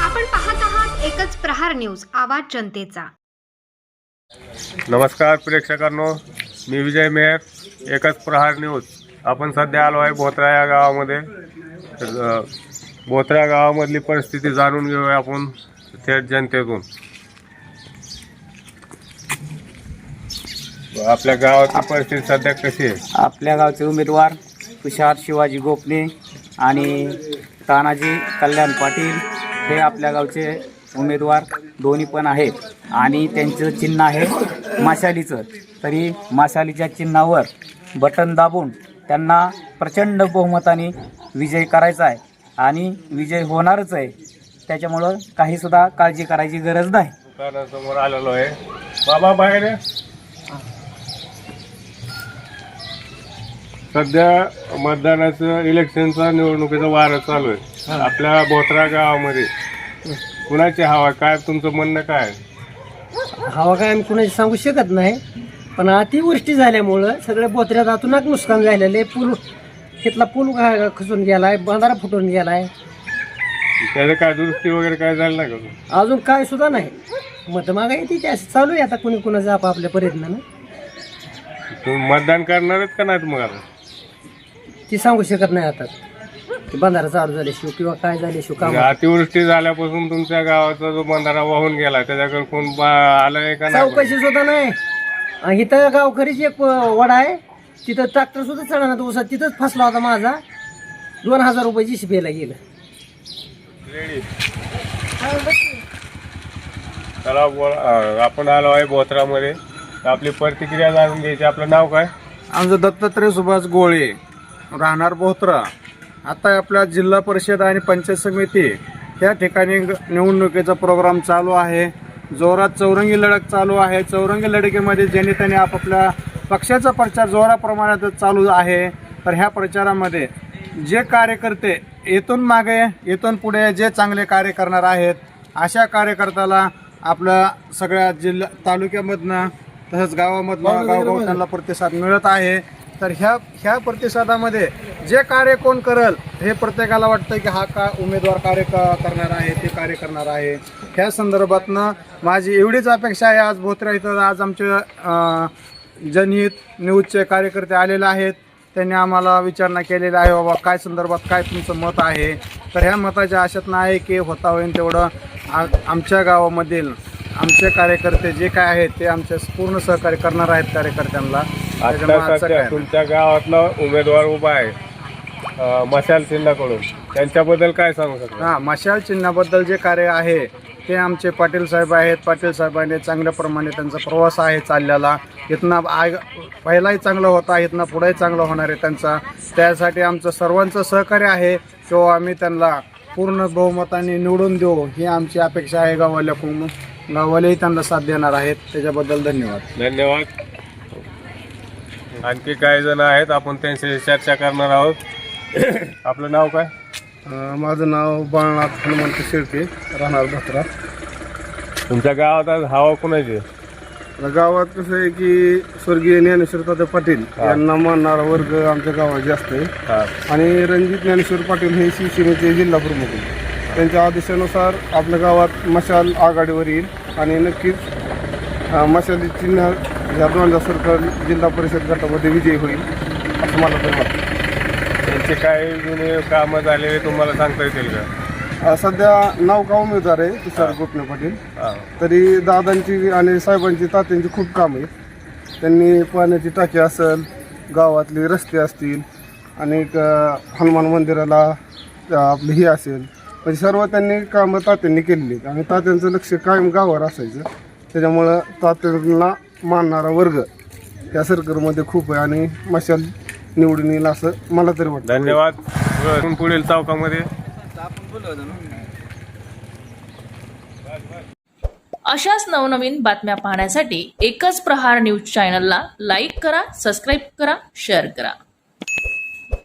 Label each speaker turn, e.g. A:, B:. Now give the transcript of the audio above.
A: आपण पाहत आहात एकच प्रहार न्यूज आवाज जनतेचा.
B: नमस्कार प्रेक्षकांनो मी विजय मेहर एकच प्रहार न्यूज. आपण सध्या आलो आहे बोत्रा या गावामध्ये. अ, बोत्रा गावामधली परिस्थिती जाणून घेऊया आपण थेट जनतेतून. आपल्या गावाची परिस्थिती सध्या कशी आहे?
C: आपल्या गावचे उमेदवार तुषार शिवाजी गोपने आणि तानाजी कल्याण पाटील हे आपल्या गावचे उमेदवार दोन्ही पण आहेत. आणि त्यांचं चिन्ह आहे माशालीचं. तरी माशालीच्या चिन्हावर बटन दाबून त्यांना प्रचंड बहुमताने विजय करायचा आहे. आणि विजय होणारच आहे. त्याच्यामुळं काहीसुद्धा काळजी करायची गरज नाही.
B: समोर आलेलो आहे. बाबा बाहेर सध्या मतदानाचं इलेक्शनचा निवडणुकीचा वारं चालू आहे. आपल्या बोत्रा गावामध्ये. कुणाची हवा? काय तुमचं म्हणणं काय आहे?
D: हवा काय आम्ही कुणाची सांगू शकत नाही. पण अतिवृष्टी झाल्यामुळं सगळ्या बोत्र्यात अतुनाक नुकसान झालेले पूल तिथला पूल गा- खचून गेलाय बंधारा फुटून गेलाय.
B: त्याचं काय दुरुस्ती वगैरे काय झालं नाही का
D: अजून? काय सुद्धा नाही. मत मागा येते की असं चालू आहे. आता कुणी कुणाचं आपापल्या प्रयत्नानं.
B: तुम्ही मतदान करणारच का नाही मग आता?
D: ती सांगू शकत नाही आता. ते बंधारा चालू झाल्याशिवाय किंवा काय झाल्याशिवाय काम
B: अतिवृष्टी झाल्यापासून तुमच्या गावाचा जो बंधारा वाहून गेला त्याच्याकडे कोण बा- आलंय का नाही?
D: चौकशी सुद्धा नाही. आणि इथं गावकरीची एक वडा आहे. तिथं ट्रॅक्टर सुद्धा चढणार तो उसात. तिथंच फसला होता माझा. दोन हजार रुपये जी गेलं.
B: रेडी चला बोल अं, आपण आलो आहे बोथरामध्ये. आपली प्रतिक्रिया जाणून घ्यायची. आपलं नाव काय?
E: आमचं दत्तात्रय सुभाष गोळे. राहणार बोहत्रा. आता आपल्या जिल्हा परिषद आणि पंचायत समिती या ठिकाणी निवडणुकीचा प्रोग्राम चालू आहे. जोरात चौरंगी लढत चालू आहे. चौरंगी लढतीमध्ये ज्यांनी त्यांनी आपापल्या पक्षाचा प्रचार जोराप्रमाणात चालू आहे. तर ह्या प्रचारामध्ये जे कार्यकर्ते येथून मागे येथून पुढे जे चांगले कार्य करणार आहेत अशा कार्यकर्त्याला आपल्या सगळ्या जिल्हा तालुक्यामधनं तसंच गावामधनं गावगाव त्यांना प्रतिसाद मिळत आहे. तर ह्या ह्या प्रतिसादामध्ये जे कार्य कोण करल हे प्रत्येकाला वाटतं की हा का उमेदवार कार्य क- करणार आहे ते कार्य करणार आहे. ह्या संदर्भातनं माझी एवढीच अपेक्षा आहे. आज भोत्रा इथं आज आमचे जनहित न्यूजचे कार्यकर्ते आलेले आहेत. त्यांनी आम्हाला विचारणा केलेला आहे बाबा काय संदर्भात काय तुमचं मत आहे? तर ह्या मताच्या आशात आहे की होता होईल तेवढं. आ- आमच्या गावामधील आमचे कार्यकर्ते जे काय आहेत ते आमचे पूर्ण सहकार्य करणार आहेत कार्यकर्त्यांना. त्याच्यामुळे
B: आता
E: आजचं
B: सध्या
E: काय
B: तुमच्या गावातला उमेदवार उभा आहे. मशाल चिन्हाकडून. त्यांच्याबद्दल काय सांगू शकता?
E: हां मशाल चिन्हाबद्दल जे कार्य आहे ते आमचे पाटील साहेब आहेत. पाटील साहेबांनी चांगल्या प्रमाणे त्यांचा प्रवास आहे चाललेला इथनं आग पहिलाही चांगला होता इथनं पुढेही चांगला होणार आहे त्यांचा. त्यासाठी आमचं सर्वांचं सहकार्य आहे. किंवा आम्ही त्यांना पूर्ण बहुमताने निवडून देऊ ही आमची अपेक्षा आहे. गावाल्याकडून गावालेही त्यांना साथ देणार आहेत. त्याच्याबद्दल धन्यवाद.
B: धन्यवाद. आणखी काही जण आहेत आपण त्यांच्याशी चर्चा करणार आहोत. आपलं नाव काय?
E: माझं नाव बाळनाथ हनुमंत शिर्के राहणार भत्रा.
B: तुमच्या गावात आज हवा कुणाची? आहे?
E: गावात कसं आहे की स्वर्गीय ज्ञानेश्वर तात्या पाटील यांना मानणारा वर्ग आमच्या गावात जास्त आहे.
B: हा.
E: आणि रणजित ज्ञानेश्वर पाटील हे शिवसेनेचे जिल्हा प्रमुख आहेत. त्यांच्या आदेशानुसार आपल्या गावात मशाल आघाडीवर येईल आणि नक्कीच अं, मशाली चिन्ह दोनदा सरकार जिल्हा परिषद गटामध्ये विजयी होईल असं मला तरी वाटतं.
B: त्यांचे काय जुने कामं झालेले तुम्हाला सांगता येतील का?
E: अं, सध्या नाव का उमेदवार आहे तुषार गोपने पाटील.
B: हा.
E: तरी दादांची आणि साहेबांची तात्यांची खूप काम आहेत. त्यांनी पाण्याची टाकी असेल गावातले रस्ते असतील आणि हनुमान मंदिराला अ, आपली ही असेल. म्हणजे सर्व त्यांनी कामं तात्यांनी केलेली आहेत. आणि तात्यांचं लक्ष कायम गावावर असायचं. त्याच्यामुळं तात्यांना मानणारा वर्ग त्या सरकारमध्ये खूप आहे आणि मशाल निवडून येईल असं मला तरी वाटतं.
B: धन्यवाद. पुढील चौकामध्ये.
F: अशाच नवनवीन बातम्या पाहण्यासाठी एकच प्रहार न्यूज चॅनलला लाईक करा सबस्क्राईब करा शेअर करा.